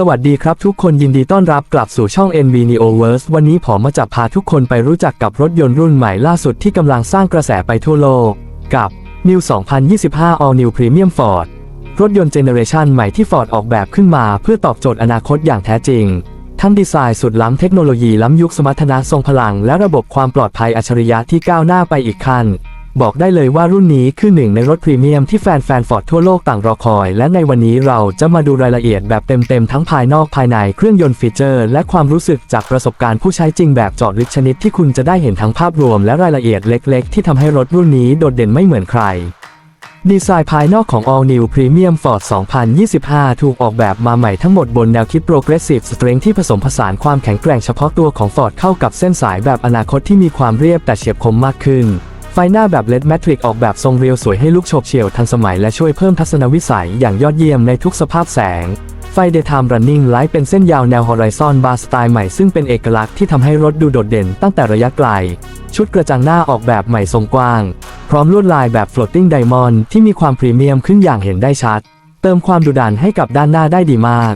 สวัสดีครับทุกคนยินดีต้อนรับกลับสู่ช่อง NV Neoverse วันนี้ผมมาจะพาทุกคนไปรู้จักกับรถยนต์รุ่นใหม่ล่าสุดที่กำลังสร้างกระแสไปทั่วโลก กับ New 2025 All New Premium Ford รถยนต์เจเนอเรชันใหม่ที่ Ford ออกแบบขึ้นมา เพื่อตอบโจทย์อนาคตอย่างแท้จริง ทั้งดีไซน์สุดล้ำเทคโนโลยีล้ำยุคสมรรถนะทรงพลัง และระบบความปลอดภัยอัจฉริยะที่ก้าวหน้าไปอีกขั้น บอกได้เลยว่ารุ่นนี้คือหนึ่งในรถพรีเมียมที่แฟนๆฟอร์ดทั่วโลกต่างรอคอย และในวันนี้เราจะมาดูรายละเอียดแบบเต็มๆ ทั้งภายนอกภายในเครื่องยนต์ฟีเจอร์ และความรู้สึกจากประสบการณ์ผู้ใช้จริงแบบเจาะลึกชนิดที่คุณจะได้เห็นทั้งภาพรวมและรายละเอียดเล็กๆ ที่ทำให้รถรุ่นนี้โดดเด่นไม่เหมือนใครดีไซน์ภายนอกของ All New Premium Ford 2025 ถูกออกแบบมาใหม่ทั้งหมดบนแนวคิด Progressive Strength ที่ผสมผสานความแข็งแกร่งเฉพาะตัวของ Ford เข้ากับเส้นสายแบบอนาคตที่มีความเรียบแต่เฉียบคมมากขึ้น ไฟหน้าแบบ LED Matrix ออกแบบทรงเรียวสวยให้ลุกโฉบเฉี่ยวทันสมัยและช่วยเพิ่มทัศนวิสัยอย่างยอดเยี่ยมในทุกสภาพแสง ไฟ Daytime Running Light เป็นเส้นยาวแนว Horizon Bar สไตล์ใหม่ซึ่งเป็นเอกลักษณ์ที่ทำให้รถดูโดดเด่นตั้งแต่ระยะไกล ชุดกระจังหน้าออกแบบใหม่ทรงกว้าง พร้อมลวดลายแบบ floating diamond ที่มีความพรีเมียมขึ้นอย่างเห็นได้ชัด เติมความดุดันให้กับด้านหน้าได้ดีมาก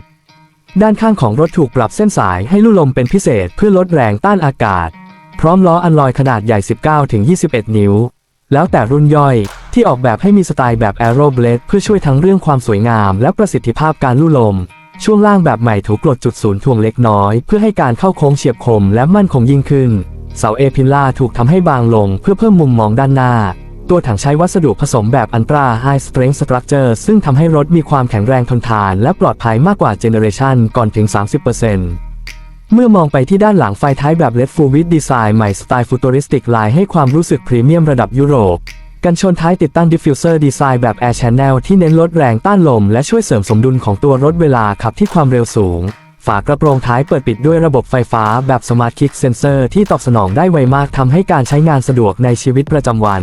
ด้านข้างของรถถูกปรับเส้นสายให้ลู่ลมเป็นพิเศษเพื่อลดแรงต้านอากาศ พร้อมล้ออันลอยขนาดใหญ่ 19-21 นิ้ว แล้วแต่รุ่นย่อยที่ออกแบบให้มีสไตล์แบบ Aero Blade เพื่อช่วยทั้งเรื่องความสวยงาม และประสิทธิภาพการลู่ลม ช่วงล่างแบบใหม่ถูกกลดจุดศูนย์ถ่วงเล็กน้อย เพื่อให้การเข้าโค้งเฉียบคมและมั่นคงยิ่งขึ้น เสาเอพิลล่าถูกทำให้บางลงเพื่อเพิ่มมุมมองด้านหน้า ตัวถังใช้วัสดุผสมแบบ Ultra High Strength Structure ซึ่งทำให้รถมีความแข็งแรงทนทาน และปลอดภัยมากกว่าเจเนอเรชันก่อนถึง 30% เมื่อมองไปที่ด้านหลังไฟท้ายแบบ LED Full Width Design ใหม่สไตล์ฟูต u ริสติกลายให้ความรู้สึกพรีเมียมระดับยุโรป กันชนท้ายติดตั้ง Diffuser Design แบบ Air Channel ที่เน้นลดแรงต้านลม และช่วยเสริมสมดุลของตัวรถเวลาขับที่ความเร็วสูง ฝากระโปรงท้ายเปิดปิดด้วยระบบไฟฟ้าแบบ Smart Kick Sensor ที่ตอบสนองได้ไวมากทำให้การใช้งานสะดวกในชีวิตประจำวัน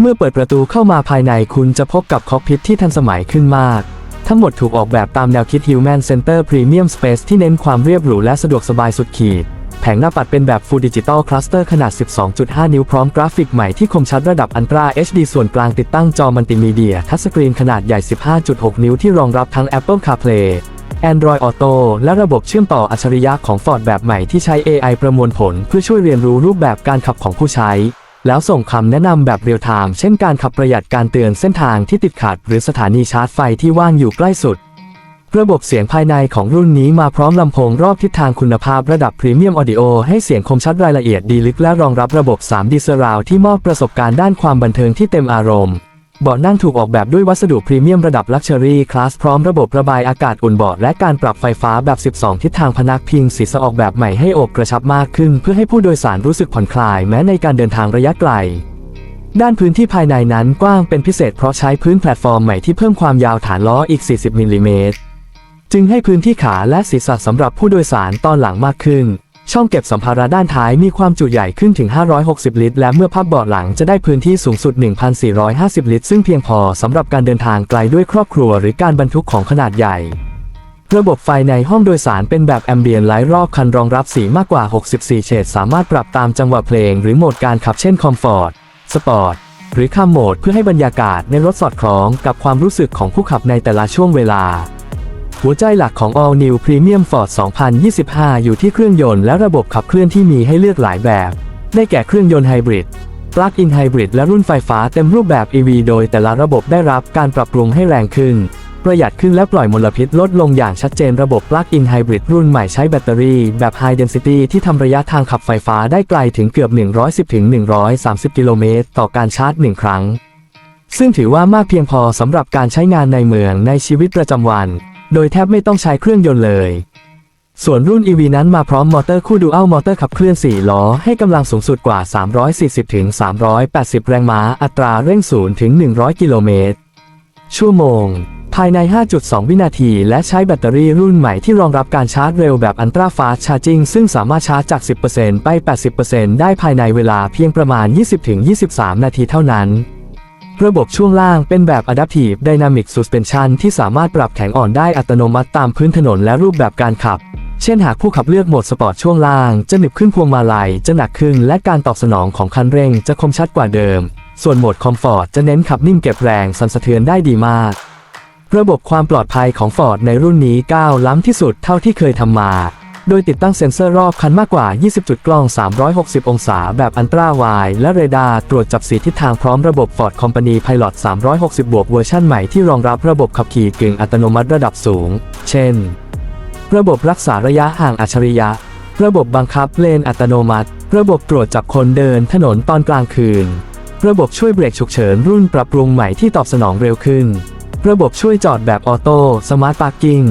เมื่อเปิดประตูเข้ามาภายในคุณจะพบกับคอกพิทที่ทันสมัยขึ้นมาก ทั้งหมดถูกออกแบบตามแนวคิด Human Center Premium Space ที่เน้นความเรียบหรูและสะดวกสบายสุดขีด แผงหน้าปัดเป็นแบบ Full Digital Cluster ขนาด 12.5 นิ้วพร้อมกราฟิกใหม่ที่คมชัดระดับ Ultra HD ส่วนกลางติดตั้งจอมัลติมีเดีย ทัชสกรีนขนาดใหญ่ 15.6 นิ้วที่รองรับทั้ง Apple CarPlay Android Auto และระบบเชื่อมต่ออัจฉริยะของ Ford แบบใหม่ที่ใช้ AI ประมวลผล เพื่อช่วยเรียนรู้รูปแบบการขับของผู้ใช้ แล้วส่งคำแนะนำแบบเรียลไทม์เช่นการขับประหยัดการเตือนเส้นทางที่ติดขัด หรือสถานีชาร์จไฟที่ว่างอยู่ใกล้สุด ระบบเสียงภายในของรุ่นนี้มาพร้อมลำโพงรอบทิศทางคุณภาพระดับพรีเมียมออดิโอให้เสียงคมชัดรายละเอียดดีลึกและรองรับระบบ 3D Surround ที่มอบประสบการณ์ด้านความบันเทิงที่เต็มอารมณ์ เบาะนั่งถูกออกแบบด้วยวัสดุพรีเมียมระดับลักชัวรี่คลาสพร้อมระบบระบายอากาศอุ่นเบาะและการปรับไฟฟ้าแบบ 12 ทิศทางพนักพิงศีรษะออกแบบใหม่ให้อบกระชับมากขึ้น เพื่อให้ผู้โดยสารรู้สึกผ่อนคลายแม้ในการเดินทางระยะไกล ด้านพื้นที่ภายในนั้นกว้างเป็นพิเศษเพราะใช้พื้นแพลตฟอร์มใหม่ที่เพิ่มความยาวฐานล้ออีก 40มิลลิเมตรจึงให้พื้นที่ขาและศีรษะสำหรับผู้โดยสารตอนหลังมากขึ้น ช่องเก็บสัมภาระด้านท้ายมีความจุใหญ่ขึ้นถึง 560 ลิตร และเมื่อพับเบาะหลังจะได้พื้นที่สูงสุด 1,450 ลิตร ซึ่งเพียงพอสำหรับการเดินทางไกลด้วยครอบครัวหรือการบรรทุกของขนาดใหญ่ ระบบไฟในห้องโดยสารเป็นแบบแอมเบียนไลท์รอบคันรองรับสีมากกว่า 64 เฉด สามารถปรับตามจังหวะเพลง หรือโหมดการขับเช่นคอมฟอร์ต สปอร์ต หรือข้ามโหมดเพื่อให้บรรยากาศในรถสอดคล้องกับความรู้สึกของผู้ขับในแต่ละช่วงเวลา หัวใจหลักของ All New Premium Ford 2025 อยู่ที่เครื่องยนต์และระบบขับเคลื่อนที่มีให้เลือกหลายแบบ ได้แก่เครื่องยนต์ไฮบริด Plug-in Hybrid และรุ่นไฟฟ้าเต็มรูปแบบ EV โดยแต่ละระบบได้รับการปรับปรุงให้แรงขึ้น ประหยัดขึ้นและปล่อยมลพิษลดลงอย่างชัดเจนระบบ Plug-in Hybrid รุ่นใหม่ใช้แบตเตอรี่แบบ High Density ที่ทำระยะทางขับไฟฟ้าได้ไกลถึงเกือบ 110-130 กิโลเมตรต่อการชาร์จ 1 ครั้ง ซึ่งถือว่ามากเพียงพอสำหรับการใช้งานในเมืองในชีวิตประจำวัน โดยแทบไม่ต้องใช้เครื่องยนต์เลย ส่วนรุ่น EV นั้นมาพร้อมมอเตอร์คู่ดูอัลมอเตอร์ขับเคลื่อน 4 ล้อ ให้กำลังสูงสุดกว่า 340-380 แรงม้า อัตราเร่ง0ถึง 100 กิโลเมตร ชั่วโมง ภายใน 5.2 วินาที และใช้แบตเตอรี่รุ่นใหม่ที่รองรับการชาร์จเร็วแบบ Ultra Fast Charging ซึ่งสามารถชาร์จจาก 10%ไป 80%ได้ภายในเวลาเพียงประมาณ 20-23 นาทีเท่านั้น ระบบช่วงล่างเป็นแบบ Adaptive Dynamic Suspension ที่สามารถปรับแข็งอ่อนได้อัตโนมัติตามพื้นถนนและรูปแบบการขับ เช่นหากผู้ขับเลือกโหมดสปอร์ตช่วงล่าง จะหนึบขึ้นพวงมาลัย จะหนักขึ้น และการตอบสนองของคันเร่งจะคมชัดกว่าเดิม ส่วนโหมดคอมฟอร์ตจะเน้นขับนิ่มเก็บแรงสั่นสะเทือนได้ดีมาก ระบบความปลอดภัยของ Ford ในรุ่นนี้ก้าวล้ำที่สุดเท่าที่เคยทำมา โดยติดตั้งเซ็นเซอร์รอบคันมากกว่า 20 จุดกล้อง 360 องศา แบบอันตราไวและเรดาร์ตรวจจับสีทิศทางพร้อมระบบ Ford Company Pilot 360 บวกเวอร์ชันใหม่ที่รองรับระบบขับขี่กึ่งอัตโนมัติระดับสูง เช่น ระบบรักษาระยะห่างอัจฉริยะ ระบบบังคับเลนอัตโนมัติ ระบบตรวจจับคนเดินถนนตอนกลางคืน ระบบช่วยเบรกฉุกเฉินรุ่นปรับปรุงใหม่ที่ตอบสนองเร็วขึ้น ระบบช่วยจอดแบบออโต้สมาร์ทพาร์กิ้ง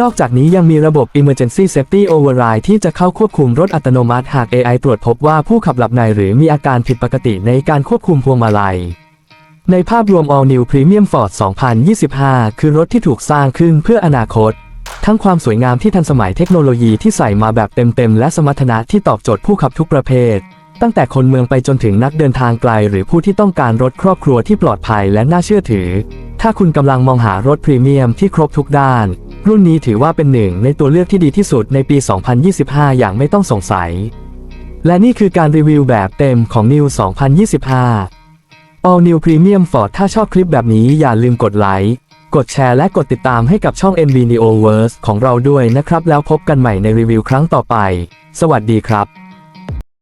นอกจากนี้ยังมีระบบ Emergency Safety Override ที่จะเข้าควบคุมรถอัตโนมัติหาก AI ตรวจพบว่าผู้ขับหลับในหรือมีอาการผิดปกติในการควบคุมพวงมาลัย ในภาพรวม All New Premium Ford 2025 คือรถที่ถูกสร้างขึ้นเพื่ออนาคต ทั้งความสวยงามที่ทันสมัยเทคโนโลยีที่ใส่มาแบบเต็มๆ และสมรรถนะที่ตอบโจทย์ผู้ขับทุกประเภท ตั้งแต่คนเมืองไปจนถึงนักเดินทางไกล หรือผู้ที่ต้องการรถครอบครัวที่ปลอดภัยและน่าเชื่อถือ ถ้าคุณกำลังมองหารถพรีเมียมที่ครบทุกด้าน รุ่นนี้ถือว่าเป็นหนึ่งในตัวเลือกที่ดีที่สุดในปี 2025 อย่างไม่ต้องสงสัย และนี่คือการรีวิวแบบเต็มของ New 2025 All New Premium Ford ถ้าชอบคลิปแบบนี้อย่าลืมกดไลค์ กดแชร์และกดติดตามให้กับช่อง NV Neo Verse ของเราด้วยนะครับ แล้วพบกันใหม่ในรีวิวครั้งต่อไป สวัสดีครับ